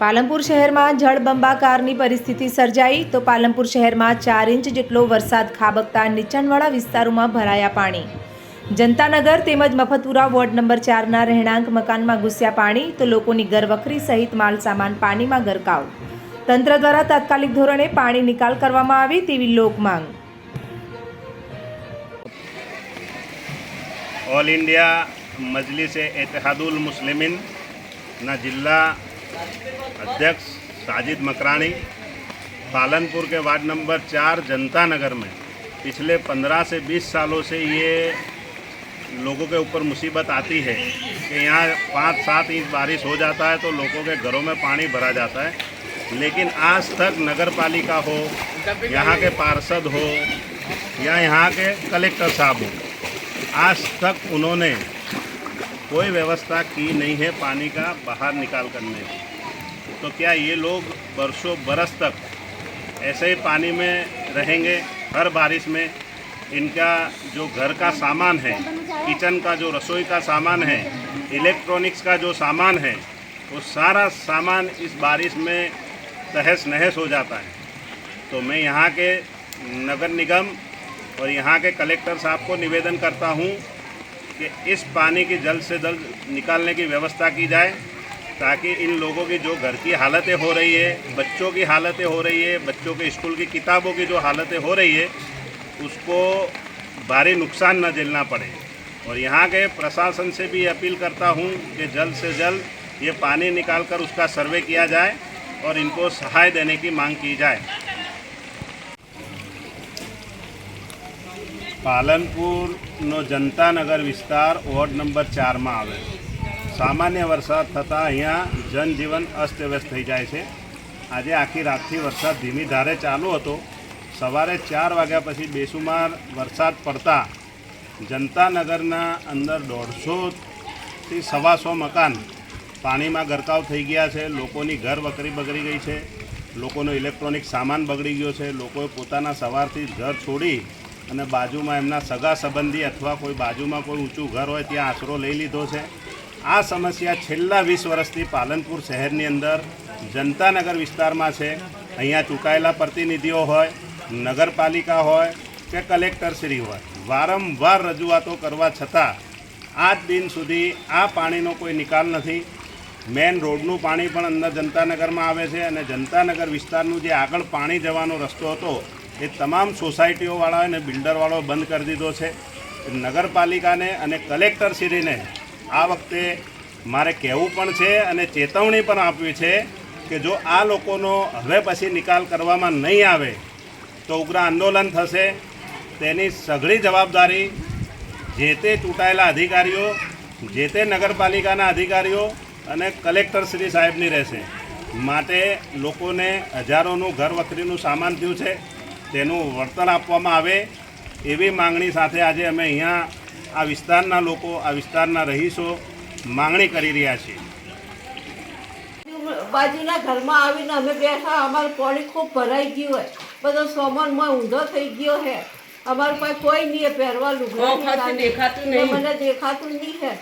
પાલનપુર શહેરમાં જળબંબાકારની પરિસ્થિતિ સર્જાઈ તો પાલનપુર શહેરમાં ચાર ઇંચ જેટલો વરસાદ ખાબકતા નીચાણવાળા વિસ્તારોમાં ભરાયા પાણી. જનતાનગર તેમજ મફતપુરા વોર્ડ નંબર ચારના રહેણાંક મકાનમાં ઘૂસ્યા પાણી તો લોકોની ઘરવખરી સહિત માલ સામાન પાણીમાં ગરકાવ. તંત્ર દ્વારા તાત્કાલિક ધોરણે પાણી નિકાલ કરવામાં આવે તેવી લોક માંગ. ઓલ ઇન્ડિયા મજલિસે એતહાદુલ મુસ્લિમીન ના जिला अध्यक्ष साजिद मकरानी, पालनपुर के वार्ड नंबर चार जनता नगर में। पिछले पंद्रह से बीस सालों से ये लोगों के ऊपर मुसीबत आती है कि यहाँ पाँच सात इंच बारिश हो जाता है तो लोगों के घरों में पानी भरा जाता है। लेकिन आज तक नगर पालिका हो, यहाँ के पार्षद हो या यहाँ के कलेक्टर साहब हो, आज तक उन्होंने कोई व्यवस्था की नहीं है पानी का बाहर निकाल करने। तो क्या ये लोग बरसों बरस तक ऐसे ही पानी में रहेंगे हर बारिश में? इनका जो घर का सामान है, किचन का जो रसोई का सामान है, इलेक्ट्रॉनिक्स का जो सामान है, वो सारा सामान इस बारिश में तहस नहस हो जाता है। तो मैं यहाँ के नगर निगम और यहाँ के कलेक्टर साहब को निवेदन करता हूँ कि इस पानी की जल्द से जल्द निकालने की व्यवस्था की जाए, ताकि इन लोगों की जो घर की हालतें हो रही है, बच्चों की हालतें हो रही है, बच्चों के स्कूल की किताबों की जो हालतें हो रही है, उसको भारी नुकसान न झेलना पड़े। और यहाँ के प्रशासन से भी अपील करता हूँ कि जल्द से जल्द ये पानी निकाल कर उसका सर्वे किया जाए और इनको सहाय देने की मांग की जाए। પાલનપુરનો જનતાનગર વિસ્તાર વોર્ડ નંબર ચારમાં આવે. સામાન્ય વરસાદ થતાં અહીંયા જનજીવન અસ્તવ્યસ્ત થઈ જાય છે. આજે આખી રાતથી વરસાદ ધીમી ધારે ચાલુ હતો. સવારે ચાર વાગ્યા પછી બેસુમાર વરસાદ પડતા જનતાનગરના અંદર દોઢસોથી સવાસો મકાન પાણીમાં ગરકાવ થઈ ગયા છે. લોકોની ઘર વકરી બગડી ગઈ છે. લોકોનો ઇલેક્ટ્રોનિક સામાન બગડી ગયો છે. લોકોએ પોતાના સવારથી ઘર છોડી અને બાજુમાં એમના સગા સંબંધી અથવા કોઈ બાજુમાં કોઈ ઊંચું ઘર હોય ત્યાં આશરો લઈ લીધો છે. આ સમસ્યા છેલ્લા વીસ વર્ષથી પાલનપુર શહેરની અંદર જનતાનગર વિસ્તારમાં છે. અહીંયા ચૂકાયેલા પ્રતિનિધિઓ હોય, નગરપાલિકા હોય કે કલેક્ટરશ્રી હોય. વારંવાર રજૂઆતો કરવા છતાં આજ દિન સુધી આ પાણીનો કોઈ નિકાલ નથી. મેન રોડનું પાણી પણ અંદર જનતાનગરમાં આવે છે અને જનતાનગર વિસ્તારનું જે આગળ પાણી જવાનો રસ્તો હતો એ તમામ સોસાયટીઓવાળા અને બિલ્ડરવાળો બંધ કરી દીધો છે. નગરપાલિકાને અને કલેક્ટરશ્રીને આ વખતે મારે કહેવું પણ છે અને ચેતવણી પણ આપવી છે કે જો આ લોકોનો હવે પછી નિકાલ કરવામાં નહીં આવે તો ઉગ્ર આંદોલન થશે. તેની સઘળી જવાબદારી જે તે ચૂંટાયેલા અધિકારીઓ, જે તે નગરપાલિકાના અધિકારીઓ અને કલેક્ટર શ્રી સાહેબની રહેશે. માટે લોકોને હજારોનું ઘર વખરીનું સામાન થયું છે. તેનું વળતર આપવામાં આવે એવી માંગણી સાથે આજે અમે અહીંયા આ વિસ્તારના લોકો આ વિસ્તારના રહીશો માંગણી કરી રહ્યા છીએ. બાજુના ઘરમાં આવીને અમે બેઠા અમારું પાણી ખૂબ ભરાઈ ગયું હોય. બધો સામાનમાં ઊંધો થઈ ગયો છે. અમારું પાસે કોઈ નહીં હે પહેરવા લુગડા દેખાતું નહીં. મને દેખાતું નહીં છે.